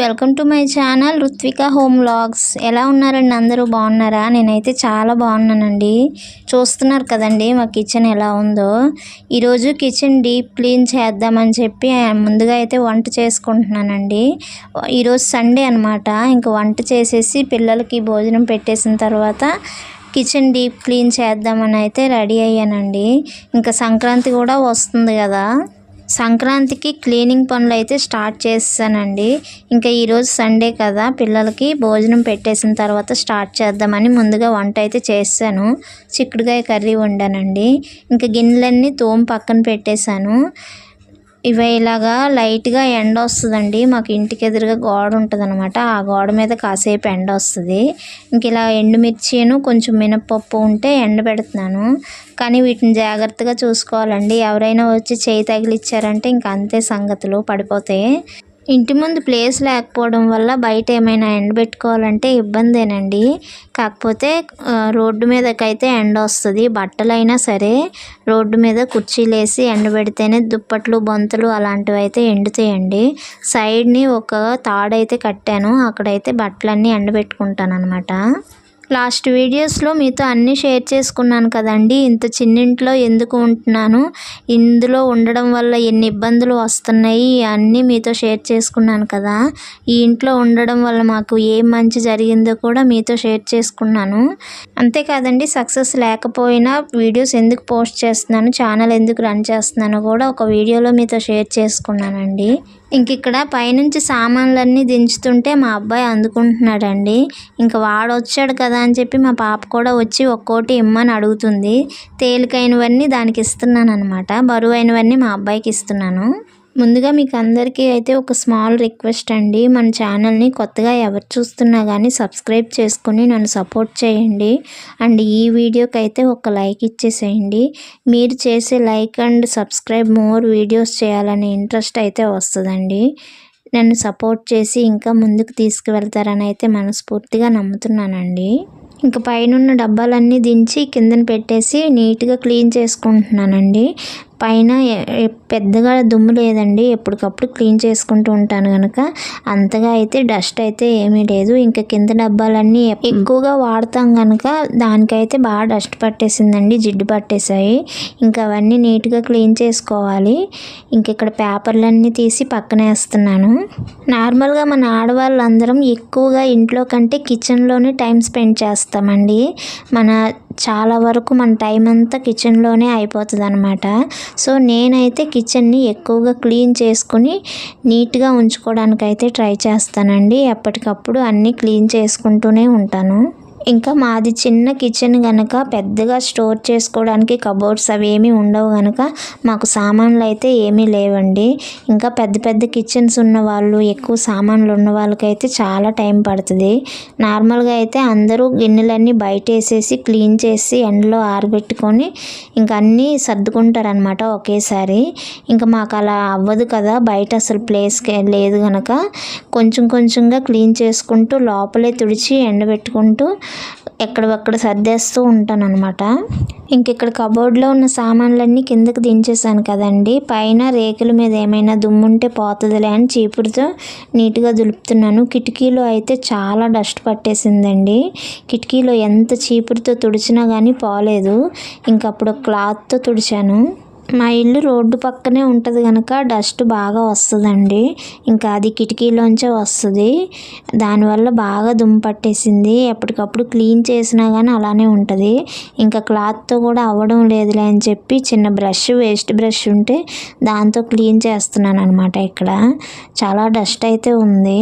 Welcome to my channel Ruthvika home vlogs. ఎలా ఉన్నారండి అందరూ? బాగున్నారా? నేనైతే చాలా బాగున్నానండి. చూస్తున్నారు కదండి మా కిచెన్ ఎలా ఉందో. ఈరోజు కిచెన్ డీప్ క్లీన్ చేద్దామని చెప్పి ముందుగా అయితే వంట చేసుకుంటున్నానండి. ఈరోజు సండే అనమాట ఇంక వంట చేసేసి పిల్లలకి భోజనం పెట్టేసిన తర్వాత కిచెన్ డీప్ క్లీన్ చేద్దామని అయితే రెడీ అయ్యానండి. ఇంకా సంక్రాంతి కూడా వస్తుంది కదా. సంక్రాంతికి క్లీనింగ్ పనులు అయితే స్టార్ట్ చేస్తానండి. ఇంకా ఈరోజు సండే కదా పిల్లలకి భోజనం పెట్టేసిన తర్వాత స్టార్ట్ చేద్దామని ముందుగా వంట అయితే చేశాను చిక్కుడుకాయ కర్రీ వండానండి. ఇంకా గిన్నెలన్నీ తోము పక్కన పెట్టేశాను. ఇవి ఇలాగా లైట్గా ఎండ వస్తుందండి. మాకు ఇంటికి ఎదురుగా గోడ ఉంటుంది అనమాట ఆ గోడ మీద కాసేపు ఎండ వస్తుంది. ఇంక ఇలా ఎండుమిర్చిను కొంచెం మినపప్పు ఉంటే ఎండ పెడుతున్నాను. కానీ వీటిని జాగ్రత్తగా చూసుకోవాలండి. ఎవరైనా వచ్చి చేయి తగిలిచ్చారంటే ఇంక అంతే సంగతులు పడిపోతాయి. ఇంటి ముందు ప్లేస్ లేకపోవడం వల్ల బయట ఏమైనా ఎండబెట్టుకోవాలంటే ఇబ్బందేనండి. కాకపోతే రోడ్డు మీదకైతే ఎండ వస్తుంది. బట్టలైనా సరే రోడ్డు మీద కుర్చీలు వేసి ఎండబెడితేనే దుప్పట్లు బొంతలు అలాంటివి అయితే ఎండుతాయండి. సైడ్ని ఒక తాడైతే కట్టాను. అక్కడైతే బట్టలన్నీ ఎండబెట్టుకుంటాను అనమాట లాస్ట్ వీడియోస్లో మీతో అన్నీ షేర్ చేసుకున్నాను కదండి. ఇంత చిన్నింట్లో ఎందుకు ఉంటున్నాను? ఇందులో ఉండడం వల్ల ఎన్ని ఇబ్బందులు వస్తున్నాయి? అన్నీ మీతో షేర్ చేసుకున్నాను కదా. ఈ ఇంట్లో ఉండడం వల్ల మాకు ఏం మంచి జరిగిందో కూడా మీతో షేర్ చేసుకున్నాను. అంతేకాదండి సక్సెస్ లేకపోయినా వీడియోస్ ఎందుకు పోస్ట్ చేస్తున్నాను? ఛానల్ ఎందుకు రన్ చేస్తున్నానో కూడా ఒక వీడియోలో మీతో షేర్ చేసుకున్నానండి. ఇంక ఇక్కడ పైనుంచి సామాన్లన్నీ దించుతుంటే మా అబ్బాయి అందుకుంటున్నాడండి. ఇంక వాడు వచ్చాడు కదా అని చెప్పి మా పాప కూడా వచ్చి ఒక్కోటి ఇమ్మని అడుగుతుంది. తేలికైనవన్నీ దానికి ఇస్తున్నాను అనమాట బరువైనవన్నీ మా అబ్బాయికి ఇస్తున్నాను. ముందుగా మీకు అందరికీ అయితే ఒక స్మాల్ రిక్వెస్ట్ అండి. మన ఛానల్ని కొత్తగా ఎవరు చూస్తున్నా కానీ సబ్స్క్రైబ్ చేసుకుని నన్ను సపోర్ట్ చేయండి. అండ్ ఈ వీడియోకి అయితే ఒక లైక్ ఇచ్చేసేయండి. మీరు చేసే like and subscribe more videos చేయాలనే ఇంట్రెస్ట్ అయితే వస్తుందండి. నన్ను సపోర్ట్ చేసి ఇంకా ముందుకు తీసుకువెళ్తారని అయితే మనస్ఫూర్తిగా నమ్ముతున్నానండి. ఇంకా పైన డబ్బాలన్నీ దించి కిందన పెట్టేసి నీట్గా క్లీన్ చేసుకుంటున్నానండి. పైన పెద్దగా దుమ్ము లేదండి. ఎప్పటికప్పుడు క్లీన్ చేసుకుంటూ ఉంటాను కనుక అంతగా అయితే డస్ట్ అయితే ఏమీ లేదు. ఇంకా కింద డబ్బాలన్నీ ఎక్కువగా వాడతాం కనుక దానికైతే బాగా డస్ట్ పట్టేసిందండి. జిడ్డు పట్టేశాయి. ఇంకా అవన్నీ నీట్గా క్లీన్ చేసుకోవాలి. ఇంక ఇక్కడ పేపర్లన్నీ తీసి పక్కన వేస్తున్నాను. నార్మల్గా మన ఆడవాళ్ళందరం ఎక్కువగా ఇంట్లో కంటే కిచెన్లోనే టైం స్పెండ్ చేస్తామండి. మన చాలా వరకు మన టైం అంతా కిచెన్లోనే అయిపోతుంది అనమాట సో నేనైతే కిచెన్ని ఎక్కువగా క్లీన్ చేసుకుని నీట్గా ఉంచుకోవడానికైతే ట్రై చేస్తానండి. ఎప్పటికప్పుడు అన్నీ క్లీన్ చేసుకుంటూనే ఉంటాను. ఇంకా మాది చిన్న కిచెన్ కనుక పెద్దగా స్టోర్ చేసుకోవడానికి కబోర్డ్స్ అవి ఏమీ ఉండవు కనుక మాకు సామాన్లు అయితే ఏమీ లేవండి. ఇంకా పెద్ద పెద్ద కిచెన్స్ ఉన్న వాళ్ళు ఎక్కువ సామాన్లు ఉన్న వాళ్ళకైతే చాలా టైం పడుతుంది. నార్మల్గా అయితే అందరూ గిన్నెలన్నీ బయట వేసేసి క్లీన్ చేసి ఎండలో ఆరబెట్టుకొని ఇంకా అన్నీ సర్దుకుంటారనమాట ఒకేసారి. ఇంకా మాకు అలా అవ్వదు కదా బయట అసలు ప్లేస్ లేదు కనుక కొంచెం కొంచెంగా క్లీన్ చేసుకుంటూ లోపలే తుడిచి ఎండబెట్టుకుంటూ ఎక్కడెక్కడ సర్దేస్తూ ఉంటాను అనమాట ఇంక ఇక్కడ కబోర్డ్లో ఉన్న సామాన్లన్నీ కిందకి దించేసాను కదండి. పైన రేకుల మీద ఏమైనా దుమ్ముంటే పోతుందిలే అని చీపురుతో నీట్గా దులుపుతున్నాను. కిటికీలో అయితే చాలా డస్ట్ పట్టేసిందండి. కిటికీలో ఎంత చీపురుతో తుడిచినా కానీ పోలేదు. ఇంకప్పుడు క్లాత్తో తుడిచాను. మా ఇల్లు రోడ్డు పక్కనే ఉంటుంది కనుక డస్ట్ బాగా వస్తుందండి. ఇంకా అది కిటికీలోంచే వస్తుంది. దానివల్ల బాగా దుమ్ము పట్టేసింది. ఎప్పటికప్పుడు క్లీన్ చేసినా కానీ అలానే ఉంటుంది. ఇంకా క్లాత్తో కూడా అవ్వడం లేదులే అని చెప్పి చిన్న బ్రష్ వేస్ట్ బ్రష్ ఉంటే దాంతో క్లీన్ చేస్తున్నాను అనమాట ఇక్కడ. చాలా డస్ట్ అయితే ఉంది.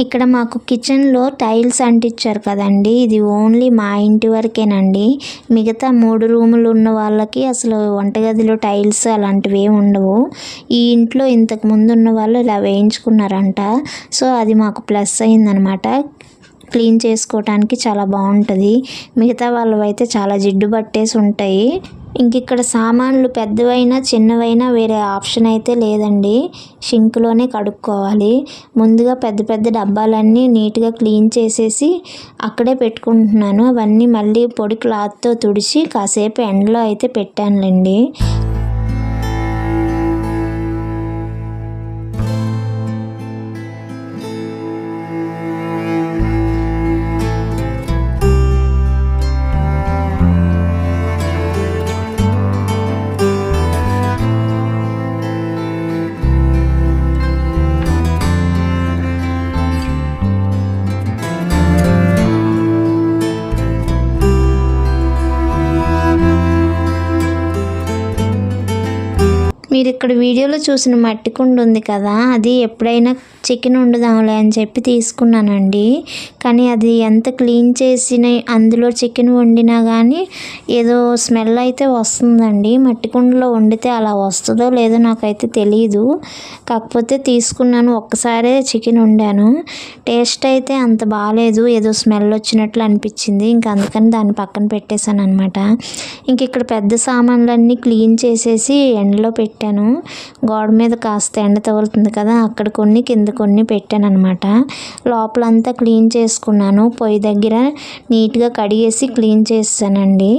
ఇక్కడ మాకు కిచెన్లో టైల్స్ అంటించారు కదండి. ఇది ఓన్లీ మా ఇంటి వరకేనండి. మిగతా మూడు రూములు ఉన్న వాళ్ళకి అసలు వంటగదిలో టైల్స్ అలాంటివి ఏమి ఉండవు. ఈ ఇంట్లో ఇంతకు ముందు ఉన్న వాళ్ళు ఇలా వేయించుకున్నారంట. సో అది మాకు ప్లస్ అయిందనమాట. క్లీన్ చేసుకోవటానికి చాలా బాగుంటుంది. మిగతా వాళ్ళు అయితే చాలా జిడ్డు పట్టేసి ఉంటాయి. ఇంక ఇక్కడ సామాన్లు పెద్దవైనా చిన్నవైనా వేరే ఆప్షన్ అయితే లేదండి. షింక్లోనే కడుక్కోవాలి. ముందుగా పెద్ద పెద్ద డబ్బాలన్నీ నీట్గా క్లీన్ చేసేసి అక్కడే పెట్టుకుంటున్నాను. అవన్నీ మళ్ళీ పొడి క్లాత్తో తుడిచి కాసేపు ఎండలో అయితే పెట్టానులేండి. మీరు ఇక్కడ వీడియోలో చూసిన మట్టి కుండ ఉంది కదా అది ఎప్పుడైనా చికెన్ వండుదాంలే అని చెప్పి తీసుకున్నానండి. కానీ అది ఎంత క్లీన్ చేసిన అందులో చికెన్ వండినా కానీ ఏదో స్మెల్ అయితే వస్తుందండి. మట్టి కుండలో వండితే అలా వస్తుందో లేదో నాకైతే తెలియదు కాకపోతే తీసుకున్నాను ఒక్కసారే చికెన్ వండాను. టేస్ట్ అయితే అంత బాగాలేదు ఏదో స్మెల్ వచ్చినట్లు అనిపించింది. ఇంకా అందుకని దాన్ని పక్కన పెట్టేశాను అనమాట ఇంక ఇక్కడ పెద్ద సామాన్లన్నీ క్లీన్ చేసేసి ఎండలో పెట్టాను. గోడ మీద కాస్త ఎండ తగులుతుంది కదా అక్కడ కొన్ని కింద కొన్ని పెట్టాను అనమాట లోపలంతా క్లీన్ చేసుకున్నాను. పొయ్యి దగ్గర నీట్గా కడిగేసి క్లీన్ చేసానండి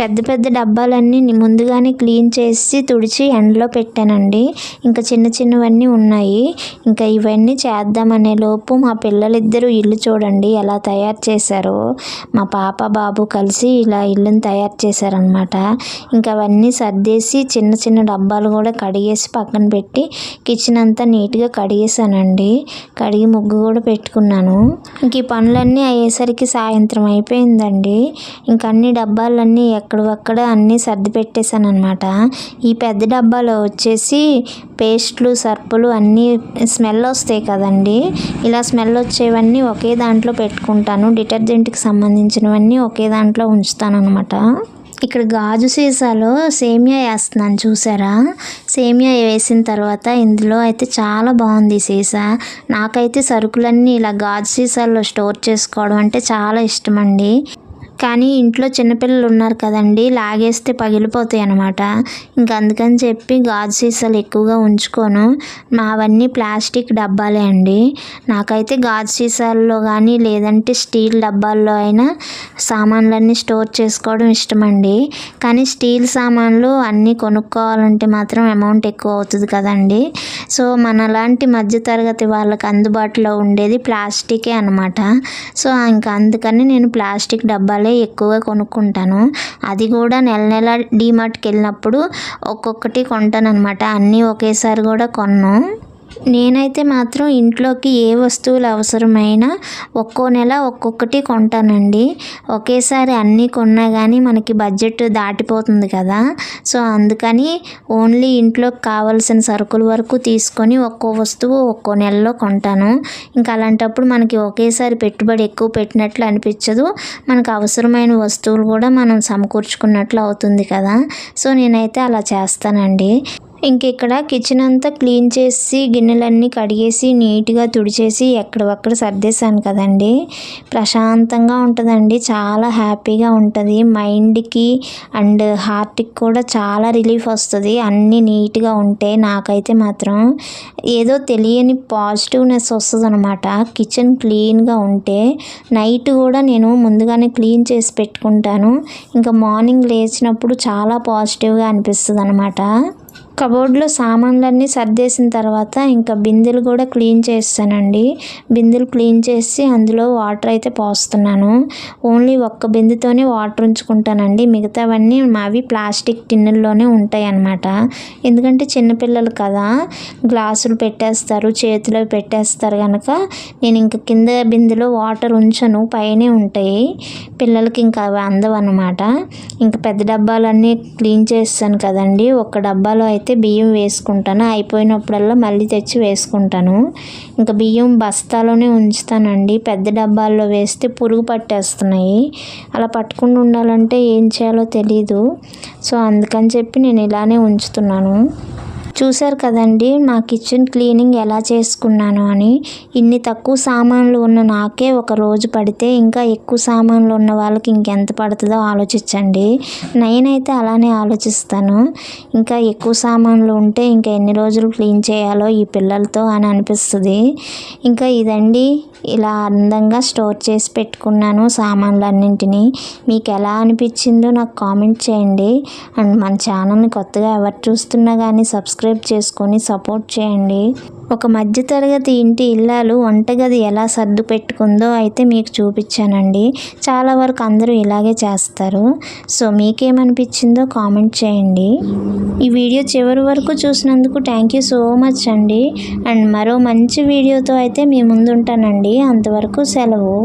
పెద్ద పెద్ద డబ్బాలన్నీ ముందుగానే క్లీన్ చేసి తుడిచి ఎండలో పెట్టానండి. ఇంకా చిన్న చిన్నవన్నీ ఉన్నాయి. ఇంకా ఇవన్నీ చేద్దామనే లోపు మా పిల్లలిద్దరూ ఇల్లు చూడండి ఎలా తయారు చేశారో. మా పాప బాబు కలిసి ఇలా ఇల్లుని తయారు చేశారనమాట ఇంకా అవన్నీ సర్దేసి చిన్న చిన్న డబ్బాలు కూడా కడిగేసి పక్కన పెట్టి కిచెన్ అంతా నీట్గా కడిగేసానండి కడిగి ముగ్గు కూడా పెట్టుకున్నాను. ఇంక ఈ పనులన్నీ అయ్యేసరికి సాయంత్రం అయిపోయిందండి. ఇంక అన్ని డబ్బాలన్నీ ఎక్కడక్కడ అన్నీ సర్ది పెట్టేశాను అనమాట ఈ పెద్ద డబ్బాలో వచ్చేసి పేస్ట్లు సర్పులు అన్నీ స్మెల్ వస్తాయి కదండి. ఇలా స్మెల్ వచ్చేవన్నీ ఒకే దాంట్లో పెట్టుకుంటాను. డిటర్జెంట్కి సంబంధించినవన్నీ ఒకే దాంట్లో ఉంచుతాను అనమాట ఇక్కడ గాజు సీసాలో సేమియా వేస్తున్నాను చూసారా? సేమియా వేసిన తర్వాత ఇందులో అయితే చాలా బాగుంది సీసా. నాకైతే సరుకులన్నీ ఇలా గాజు సీసాల్లో స్టోర్ చేసుకోవడం అంటే చాలా ఇష్టం అండి కానీ ఇంట్లో చిన్నపిల్లలు ఉన్నారు కదండి లాగేస్తే పగిలిపోతాయి అన్నమాట. ఇంకా అందుకని చెప్పి గాజు సీసాలు ఎక్కువగా ఉంచుకోను. మావన్నీ ప్లాస్టిక్ డబ్బాలే అండి. నాకైతే గాజు సీసాల్లో కానీ లేదంటే స్టీల్ డబ్బాల్లో అయినా సామాన్లన్నీ స్టోర్ చేసుకోవడం ఇష్టమండి. కానీ స్టీల్ సామాన్లు అన్నీ కొనుక్కోవాలంటే మాత్రం అమౌంట్ ఎక్కువ అవుతుంది కదండి. సో మనలాంటి మధ్యతరగతి వాళ్ళకి అందుబాటులో ఉండేది ప్లాస్టికే అనమాట సో ఇంకా అందుకని నేను ప్లాస్టిక్ డబ్బాలు ఎక్కువగా కొనుక్కుంటాను. అది కూడా నెల నెల డీమార్ట్కి వెళ్ళినప్పుడు ఒక్కొక్కటి కొంటాను అనమాట అన్నీ ఒకేసారి కూడా కొన్ను. నేనైతే మాత్రం ఇంట్లోకి ఏ వస్తువులు అవసరమైనా ఒక్కో నెల ఒక్కొక్కటి కొంటానండి. ఒకేసారి అన్నీ కొన్నా కానీ మనకి బడ్జెట్ దాటిపోతుంది కదా. సో అందుకని ఓన్లీ ఇంట్లోకి కావాల్సిన సరుకుల వరకు తీసుకొని ఒక్కో వస్తువు ఒక్కో నెలలో కొంటాను. ఇంకా అలాంటప్పుడు మనకి ఒకేసారి పెట్టుబడి ఎక్కువ పెట్టినట్లు అనిపించదు. మనకు అవసరమైన వస్తువులు కూడా మనం సమకూర్చుకున్నట్లు అవుతుంది కదా. సో నేనైతే అలా చేస్తానండి. ఇంక ఇక్కడ కిచెన్ అంతా క్లీన్ చేసి గిన్నెలన్నీ కడిగేసి నీట్గా తుడిచేసి ఎక్కడొక్కడ సర్దేశాను కదండి. ప్రశాంతంగా ఉంటుందండి. చాలా హ్యాపీగా ఉంటుంది. మైండ్కి అండ్ హార్ట్కి కూడా చాలా రిలీఫ్ వస్తుంది. అన్నీ నీట్గా ఉంటే నాకైతే మాత్రం ఏదో తెలియని పాజిటివ్నెస్ వస్తుంది అనమాట కిచెన్ క్లీన్గా ఉంటే నైట్ కూడా నేను ముందుగానే క్లీన్ చేసి పెట్టుకుంటాను. ఇంకా మార్నింగ్ లేచినప్పుడు చాలా పాజిటివ్గా అనిపిస్తుంది అనమాట కబోర్డ్లో సామాన్లన్నీ సర్దేసిన తర్వాత ఇంకా బిందెలు కూడా క్లీన్ చేస్తానండి. బిందెలు క్లీన్ చేసి అందులో వాటర్ అయితే పోస్తున్నాను. ఓన్లీ ఒక్క బిందెతోనే వాటర్ ఉంచుకుంటానండి. మిగతావన్నీ మావి ప్లాస్టిక్ టిన్నుల్లోనే ఉంటాయి అన్నమాట ఎందుకంటే చిన్నపిల్లలు కదా గ్లాసులు పెట్టేస్తారు చేతిలో పెట్టేస్తారు కనుక నేను ఇంక కింద బిందెలో వాటర్ ఉంచను పైనే ఉంటాయి. పిల్లలకి ఇంకా అవి అందవు అనమాట ఇంకా పెద్ద డబ్బాలన్నీ క్లీన్ చేస్తాను కదండి. ఒక డబ్బాలో అయితే బియ్యం వేసుకుంటాను. అయిపోయినప్పుడల్లా మళ్ళీ తెచ్చి వేసుకుంటాను. ఇంకా బియ్యం బస్తాలోనే ఉంచుతానండి. పెద్ద డబ్బాల్లో వేస్తే పురుగు పట్టేస్తున్నాయి. అలా పట్టకుండా ఉండాలంటే ఏం చేయాలో తెలీదు. సో అందుకని చెప్పి నేను ఇలానే ఉంచుతున్నాను. చూశారు కదండి మా కిచెన్ క్లీనింగ్ ఎలా చేసుకున్నాను అని. ఇన్ని తక్కువ సామాన్లు ఉన్న నాకే ఒక రోజు పడితే ఇంకా ఎక్కువ సామాన్లు ఉన్న వాళ్ళకి ఇంకెంత పడుతుందో ఆలోచించండి. నేనైతే అలానే ఆలోచిస్తాను. ఇంకా ఎక్కువ సామాన్లు ఉంటే ఇంకా ఎన్ని రోజులు క్లీన్ చేయాలో ఈ పిల్లలతో అని అనిపిస్తుంది. ఇంకా ఇదండి ఇలా అందంగా స్టోర్ చేసి పెట్టుకున్నాను సామాన్లన్నింటినీ. మీకు ఎలా అనిపించిందో నాకు కామెంట్ చేయండి. అండ్ మన ఛానల్ని కొత్తగా ఎవరు చూస్తున్నా కానీ సబ్స్క్రైబ్ చేసుకొని సపోర్ట్ చేయండి. ఒక మధ్యతరగతి ఇంటి ఇల్లాలు వంటగది ఎలా సర్దు పెట్టుకుందో అయితే మీకు చూపించానండి. చాలా వరకు అందరూ ఇలాగే చేస్తారు. సో మీకేమనిపించిందో కామెంట్ చేయండి. ఈ వీడియో చివరి వరకు చూసినందుకు థ్యాంక్ యూ సో మచ్ అండి. అండ్ మరో మంచి వీడియోతో అయితే మీ ముందుంటానండి. అంతవరకు సెలవు.